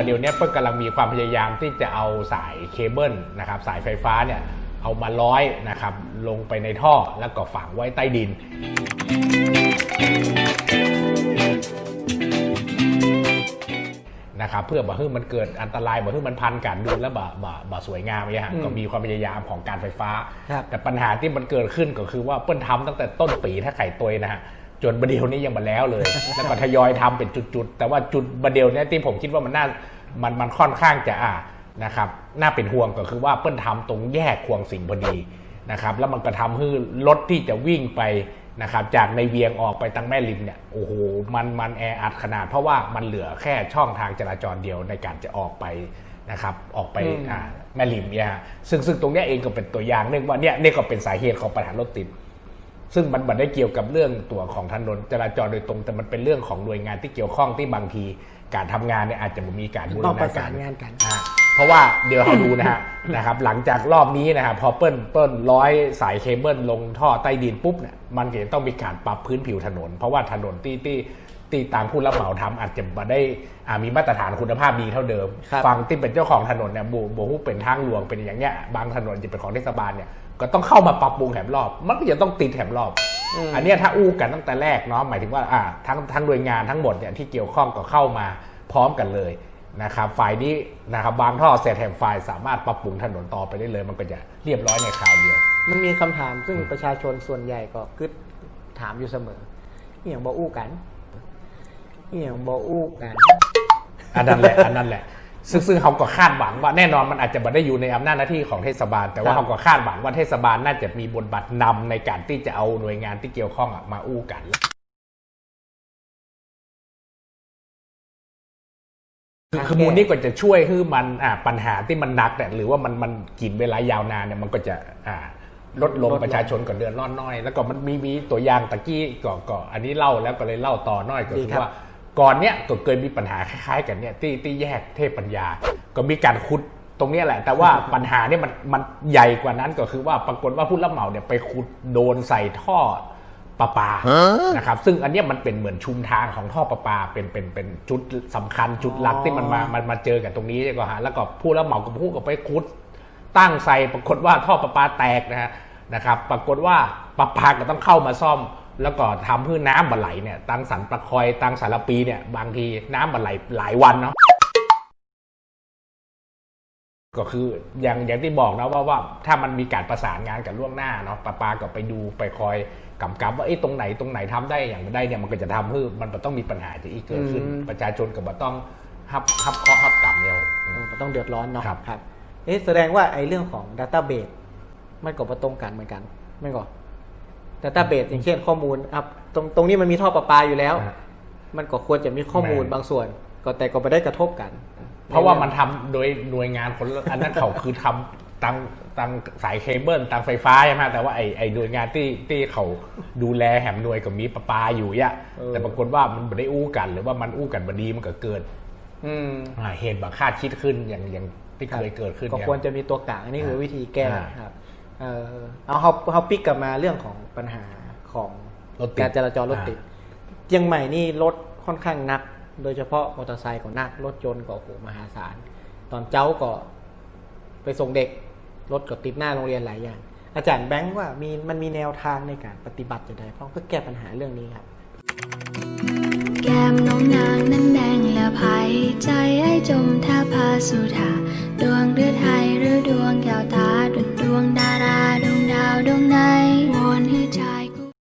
ประเดี๋ยวเนี้ยเปิ้ลกำลังมีความพยายามที่จะเอาสายเคเบิลนะครับสายไฟฟ้าเนี่ยเอามาร้อยนะครับลงไปในท่อแล้วก็ฝังไว้ใต้ดิน นะครับเพื่อบ่ให้มันเกิดอันตรายบ่ให้มันพันกันดูแล้วบ่บ่บ่สวยงามเนี่ยฮะอืมก็มีความพยายามของการไฟฟ้า ครับแต่ปัญหาที่มันเกิดขึ้นก็คือว่าเปิ้ลทำตั้งแต่ต้นปีถ้าไข่ตัวยนะฮะจนบดเดียวนี้ยังมาแล้วเลย แล้วก็ทยอยทำเป็นจุดๆ แต่ว่าจุดบดเดียวเนี้ยที่ผมคิดว่ามันน่า มันมันค่อนข้างจะอ่านะครับน่าเป็นห่วงก็คือว่าเปิ้ลทำตรงแยกควงสิงห์พอดีนะครับแล้วมันก็ทำให้รถที่จะวิ่งไปนะครับจากในเวียงออกไปทางแม่ริมเนี่ยโอ้โหมันมันแออัดขนาด เพราะว่ามันเหลือแค่ช่องทางจราจรเดียวในการจะออกไปนะครับออกไปอืมอ่าแม่ริมเนี่ยฮะซึ่งซึ่งตรงเนี้ยเองก็เป็นตัวอย่างหนึ่งว่าเนี่ยนี่ก็เป็นสาเหตุของปัญหารถติด ซึ่งมันไม่ได้เกี่ยวกับเรื่องตัวของถนนจราจรโดยตรง แต่มันเป็นเรื่องของหน่วยงานที่เกี่ยวข้องที่บางที การทำงานเนี่ยอาจจะบ่มีการบูรต้องปณาระสาการ นงานกัน อ่าเพราะว่าเดี๋ยวเราดูนะฮะ นะครับ หลังจากรอบนี้นะครับพอเปิ้ลเปิ้ลร้อยสายเคเบิลลงท่อใต้ดินปุ๊บเนี่ยมันก็จะต้องมีการปรับพื้นผิวถนน เพราะว่าถนนที่ที่ที่ตามผู้รับเหมาทำอาจจะไม่ได้อ่ามีมาตรฐานคุณภาพดีเท่าเดิม ครับฝั่งที่เป็นเจ้าของถนนเนี่ยบูบูเป็นทางหลวงเป็นอย่างเงี้ยบางถนนจะเป็นของเทศบาลเนี่ย ก็ต้องเข้ามาปรับปรุงแถมรอบ มันก็จะต้องติดแถมรอบอืมอันเนี้ยถ้าอู้กันตั้งแต่แรกเนาะหมายถึงว่าอ่าทั้งทั้งหน่วยงานทั้งหมดเนี่ยที่เกี่ยวข้องก็เข้ามาพร้อมกันเลยนะครับฝ่ายนี้นะครับบางท่อเสร็จแถมฝ่ายสามารถปรับปรุงถนนต่อไปได้เลย มันก็จะเรียบร้อยในคราวเดียว มันมีคำถามซึ่งประชาชนส่วนใหญ่ก็กึดถามอยู่เสมออหย่างบออู้กันอหย่างบออู้กันอันนั้นแหละอันนั้นแหละ ซึ่งซึ่งเขาก็คาดหวังว่าแน่นอนมันอาจจะไม่ได้อยู่ในอำนาจหน้าที่ของเทศบาล แต่ว่าครับเขาก็คาดหวังว่าเทศบาลน่าจะมีบทบาทนำในการที่จะเอาหน่วยงานที่เกี่ยวข้องอะมาอู้กันคือคือมูลนี้ก็จะช่วยให้มันอ่าปัญหาที่มันหนักเนี่ยหรือว่ามันมันกินเวลายาวนานเนี่ยมันก็จะอ่าลดลงลดลงประชาชนก็เดือดร้อนน้อย แล้วก็มันมีมีตัวอย่างตะกี้ก็ก็อันนี้เล่าแล้วก็เลยเล่าต่อน้อยก็ดีคือครับว่า ก่อนเนี้ยก็เคยมีปัญหาคล้ายๆ กันเนี่ยที่ที่แยกเทพปัญญา ก็มีการขุดตรงเนี้ยแหละ แต่ว่าปัญหาเนี่ยมันมันใหญ่กว่านั้นก็คือว่าปรากฏว่าผู้รับเหมาเนี่ยไปขุดโดนใส่ท่อประปานะครับซึ่งอันเนี้ยมันเป็นเหมือนชุมทางของท่อประปาเป็นเป็นเป็นจุดสำคัญจุดหลักที่มันมามันมาเจอกันตรงนี้ใช่ก็ฮะแล้วก็ผู้รับเหมากับผู้ก็ไปขุด ตั้งใส่ปรากฏว่าท่อประปาแตกนะฮะนะครับ ปรากฏว่าประปาก็ต้องเข้ามาซ่อม แล้วก็ทำเพื่อน้ำบัไหลเนี่ยตั้งสันประคอยตั้งสารปีเนี่ยบางทีน้ำบัไหลหลายวันเนาะก็คืออย่างอย่างที่บอกนะว่าว่าถ้ามันมีการประสานงานกันล่วงหน้าเนาะประปาก็ไปดูไปคอยกำกับว่าไอ้ยตรงไหนตรงไหนทำได้อย่างไม่ได้เนี่ยมันก็จะทำให้มันบ่ต้องมีปัญหาจะอีกเกิดขึ้นอืมประชาชนก็บ่ต้องฮับฮับเคราะห์ฮับกรรมเนี่ยอืมมันต้องเดือดร้อนเนาะครับครับเอ๊ะแสดงว่าไอ้เรื่องของ Database มันก็ประตรงกันเหมือนกันไม่ก็ Database อย่างเช่นข้อมูลครับตรงตรงนี้มันมีท่อประปาอยู่แล้วอ่ามันก็ควรจะมีข้อมูลแม่นบางส่วน ก็แต่ก็ไม่ได้กระทบกัน เพราะว่ามันทำโดยหน่วยงานคนละอันนั้นเขาคือทำตังตังสายเคเบิลตังไฟฟ้าใช่ไหมแต่ว่าไอไอหน่วยงานที่ที่เขาดูแลแหมหน่วยก็มีประปาอยู่ยะเออแต่ปรากฏว่ามันไม่ได้อู้กัน หรือว่ามันอู้กันบดีมันก็เกิดอืมอ่าเหตุบังคาดคิดขึ้นอย่างอย่างที่เคยเกิดขึ้นก็เนี่ยควรจะมีตัวกลางอันนี้คือวิธีแก้อ่าครับเออเอาเขาเขาปิกกลับมาเรื่องของ ปัญหาของรถติดการจราจรรถติดเชียงใหม่นี่รถค่อนข้างหนัก โดยเฉพาะมอเตอร์ไซค์ก็หนักรถยนต์ก็โอ้โหมหาศาล ตอนเจ้าก็ไปส่งเด็กรถก็ติดหน้าโรงเรียนหลายอย่าง อาจารย์แบงค์ว่ามีมันมีแนวทางในการปฏิบัติจะได้เพราะเพื่อแก้ปัญหาเรื่องนี้ครับ แก้มน้องนางนั้นแดงและภัยใจไอ้จมท่าพาสุธาดวงหรือไทยหรือดวงแก้วตา